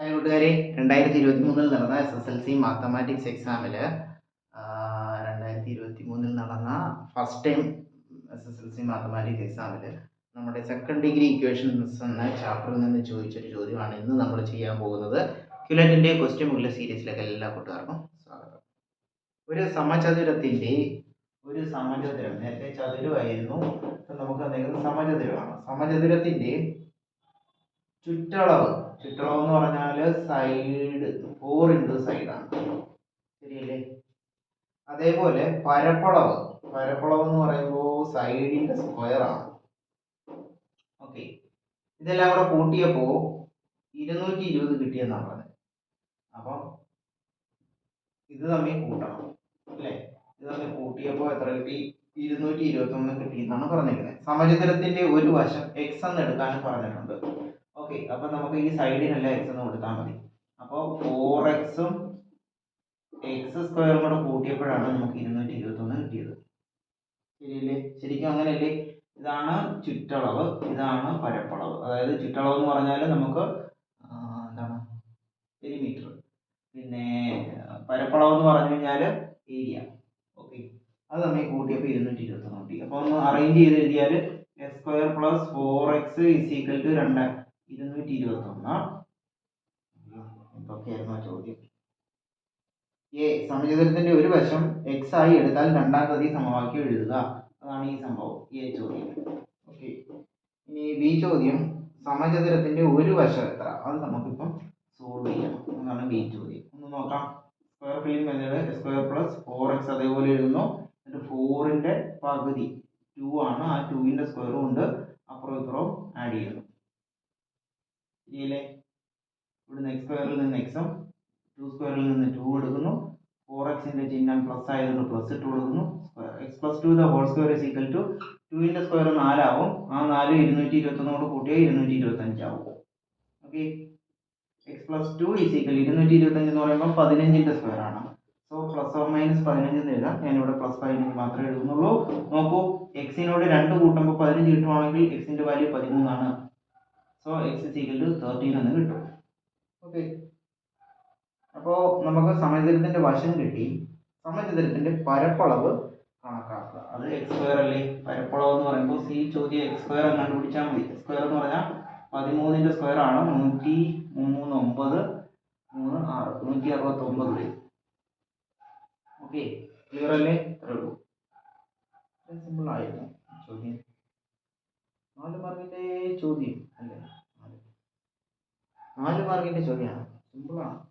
Hi കൂട്ടുകാരെ രണ്ടായിരത്തി ഇരുപത്തി മൂന്നിൽ നടന്ന S S L C mathematics എക്സാമിൽ രണ്ടായിരത്തി ഇരുപത്തി മൂന്നിൽ നടന്ന first time S S L C mathematics എക്സാമിൽ നമ്മുടെ സെക്കൻഡ് ഡിഗ്രി ഇക്വേഷൻസ് എന്ന ചാപ്റ്ററിൽ നിന്ന് ചോദിച്ചൊരു ചോദ്യമാണ് ഇന്ന് നമ്മൾ ചെയ്യാൻ പോകുന്നത്. ക്യുലറ്റിന്റെ ക്വസ്റ്റ്യൻ ബുക്കിലെ സീരീസിലേക്ക് എല്ലാ കൂട്ടുകാർക്കും സ്വാഗതം. ഒരു സമചതുരത്തിന്റെ ഒരു സമചതുരം നേരത്തെ ചതുരമായിരുന്നു. നമുക്ക് എന്തെങ്കിലും സമചതുരമാണ്? സമചതുരത്തിന്റെ ചുറ്റളവ്. ചുറ്റളവ് എന്ന് പറഞ്ഞാൽ സൈഡ് ഫോർ ഇന്റു സൈഡാണ് ശരിയല്ലേ? അതേപോലെ പരപ്പളവ്. പരപ്പളവ് എന്ന് പറയുമ്പോൾ സൈഡിന്റെ സ്ക്വയർ ആണ്. ഓക്കെ ഇതെല്ലാം കൂടെ കൂട്ടിയപ്പോൾ ഇരുന്നൂറ്റി ഇരുപത് കിട്ടിയെന്നാണ് പറഞ്ഞത് അപ്പം ഇത് തമ്മിൽ കൂട്ടണം. അല്ലേ? ഇത് തമ്മിൽ കൂട്ടിയപ്പോൾ എത്ര കിട്ടി? ഇരുന്നൂറ്റി ഇരുപത്തി ഒന്ന് കിട്ടി എന്നാണ് പറഞ്ഞിരിക്കുന്നത് സമചതുരത്തിന്റെ ഒരു വശം എക്സ് എന്ന് എടുക്കാനും പറഞ്ഞിട്ടുണ്ട്. ഓക്കെ അപ്പൊ നമുക്ക് ഈ സൈഡിനെല്ലാം എക്സ് എന്ന് കൊടുത്താൽ മതി. അപ്പോൾ ഫോർ എക്സും എക്സ് സ്ക്വയറും കൂടെ കൂട്ടിയപ്പോഴാണ് നമുക്ക് ഇരുന്നൂറ്റി ഇരുപത്തി ഒന്ന് കിട്ടിയത്. ശരിയല്ലേ? ശരിക്കും അങ്ങനെയല്ലേ? ഇതാണ് ചുറ്റളവ് ഇതാണ് പരപ്പളവ്. അതായത് ചുറ്റളവ് എന്ന് പറഞ്ഞാൽ നമുക്ക് എന്താണ്? പെരിമീറ്റർ പിന്നെ പരപ്പളവ് എന്ന് പറഞ്ഞു കഴിഞ്ഞാൽ ഏരിയ ഓക്കെ. അത് നമ്മൾ കൂട്ടിയപ്പോൾ ഇരുന്നൂറ്റി ഇരുപത്തൊന്ന് കിട്ടി. അപ്പോൾ ഒന്ന് അറേഞ്ച് ചെയ്ത് എഴുതിയാൽ X square plus four X is equal to രണ്ട്. ഇരുന്നൂറ്റി ഇരുപത്തൊന്ന് എന്തൊക്കെയായിരുന്നു ആ ചോദ്യം. എ സമചതുരത്തിന്റെ ഒരു വശം എക്സ് ആയി എടുത്താൽ രണ്ടാം ഗതി സമവാക്യം എഴുതുക. അതാണ് ഈ സംഭവം എ ചോദ്യം. ഓക്കെ ഇനി ബി ചോദ്യം സമചതുരത്തിന്റെ ഒരു വശം എത്ര? അത് നമുക്കിപ്പം സോൾവ് ചെയ്യണം എന്നാണ് ബി ചോദ്യം. ഒന്ന് നോക്കാം. Square filling method square plus four X അതേപോലെ എഴുതുന്നു. എന്നിട്ട് ഫോറിന്റെ പകുതി ടു ആണ്. ആ ടുവിന്റെ സ്ക്വയറും ഉണ്ട്. അപ്പുറം ഇപ്പുറവും ആഡ് ചെയ്യുന്നു. ശരിയല്ലേ ഇവിടുന്ന് എക്സ് സ്ക്വയറിൽ നിന്ന് എക്സും ടു സ്ക്വയറിൽ നിന്ന് ടു എടുക്കുന്നു. ഫോർ എക്സിന്റെ ചിഹ്നം പ്ലസ് ആയതുകൊണ്ട് പ്ലസ് ഇട്ട് കൊടുക്കുന്നു. X plus two the whole square is equal to ടുവിന്റെ സ്ക്വയർ നാലാവും. ആ നാല് ഇരുന്നൂറ്റി ഇരുപത്തൊന്നോട് കൂട്ടിയാൽ ഇരുന്നൂറ്റി ഇരുപത്തഞ്ചാവും okay X plus two is equal ഇരുന്നൂറ്റി ഇരുപത്തഞ്ച് എന്ന് പറയുമ്പോൾ പതിനഞ്ചിന്റെ സ്ക്വയർ ആണ്. സോ പ്ലസ് ഓർ മൈനസ് പതിനഞ്ച് എന്ന് എഴുതാം. ഞാനിവിടെ പ്ലസ് പതിനഞ്ച് മാത്രമേ എഴുതുന്നുള്ളൂ. നോക്കൂ എക്സിനോട് രണ്ട് കൂട്ടുമ്പോൾ പതിനഞ്ച് കിട്ടുവാണെങ്കിൽ എക്സിന്റെ value പതിമൂന്നാണ്. So X is equal to thirteen എന്ന് കിട്ടും. ഓക്കെ അപ്പോൾ നമുക്ക് സമചതുരത്തിന്റെ വശം കിട്ടി. സമചതുരത്തിന്റെ പരപ്പളവ് കണക്കാക്കുക. അത് എക്സ് സ്ക്വയർ അല്ലേ? പരപ്പളവ് എന്ന് പറയുമ്പോൾ സി ചോദ്യം എക്സ് സ്ക്വയർ കണ്ടുപിടിച്ചാൽ മതി. എക്സ് സ്ക്വയർ എന്ന് പറഞ്ഞാൽ പതിമൂന്നിന്റെ സ്ക്വയർ ആണ്. നൂറ്റി മൂന്ന് ഒമ്പത് മൂന്ന് ആറ് നൂറ്റി അറുപത്തി ഒമ്പത് വരും. ഓക്കെ ക്ലിയർ അല്ലേ? ഇത്രേ ഉള്ളൂ. സിമ്പിൾ ആയിരുന്നു ചോദ്യം. നാല് മാർക്കിന്റെ ചോദ്യം. നാല് മാർക്കിന്റെ ചോദ്യമാണ്. സിമ്പിളാണ്